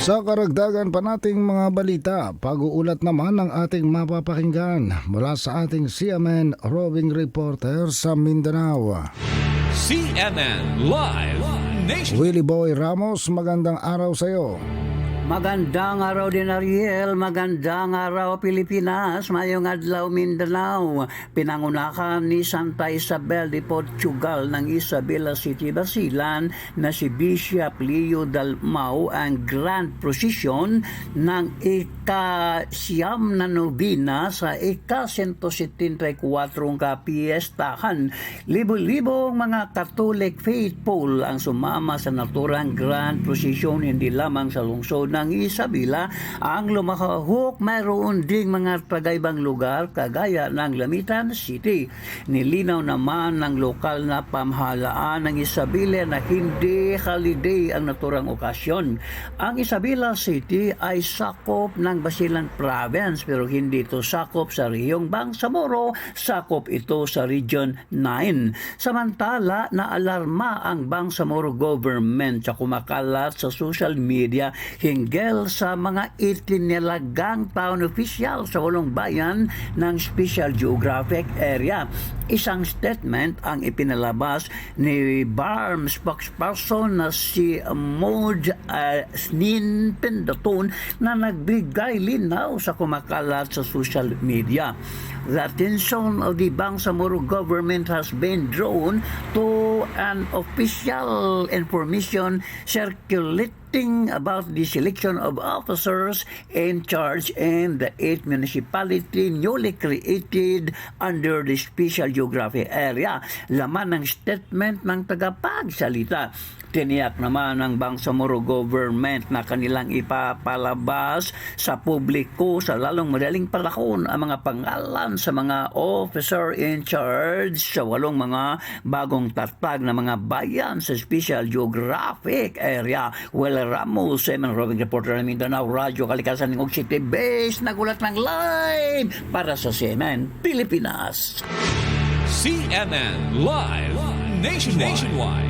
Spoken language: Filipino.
Sa karagdagan pa nating mga balita, pag-uulat naman ang ating mapapakinggan mula sa ating CMN roving reporter sa Mindanao. CNN Live Nation. Willie Boy Ramos, magandang araw sa iyo. Magandang araw din Ariel, magandang araw Pilipinas, mayong adlaw Mindanao. Pinangunakan ni Santa Isabel de Portugal ng Isabela City, Basilan na si Bishop Leo Dalmau ang Grand Procession ng ika-siyam na nobina sa ika-174 kapiestahan. Libo-libong mga Catholic faithful ang sumama sa naturang Grand Procession hindi lamang sa lungsod ng Isabela ang lumakahok mayroon ding mga tagaybang lugar kagaya ng Lamitan City. Nilinaw naman ng lokal na pamahalaan ng Isabela na hindi holiday ang naturang okasyon. Ang Isabela City ay sakop ng Basilan Province pero hindi ito sakop sa rehiyong Bangsamoro, sakop ito sa Region 9. Samantala, naalarma ang Bangsamoro government sa kumakalat sa social media hinggil sa mga itinalagang town official sa walong bayan ng Special Geographic Area. Isang statement ang ipinalabas ni BARM spokesperson na si Maud uh, Snin Pendaton na nagbigay linaw sa kumakalat sa social media. The attention of the Bangsamoro government has been drawn to an official information circulating about the selection of officers in charge in the eight municipality newly created under the Special Geographic Area. Laman ng statement ng tagapagsalita. Tiniyak naman ng Bangsamoro government na kanilang ipapalabas sa publiko sa lalong madaling panahon ang mga pangalan sa mga officer in charge sa walong mga bagong tatag na mga bayan sa Special Geographic Area. Well, Ramos, Semen Robin Reporter ng Mindanao, Radyo Kalikasan ng City Base, nagulat ng live para sa CNN Pilipinas. CNN Live Nation Nationwide.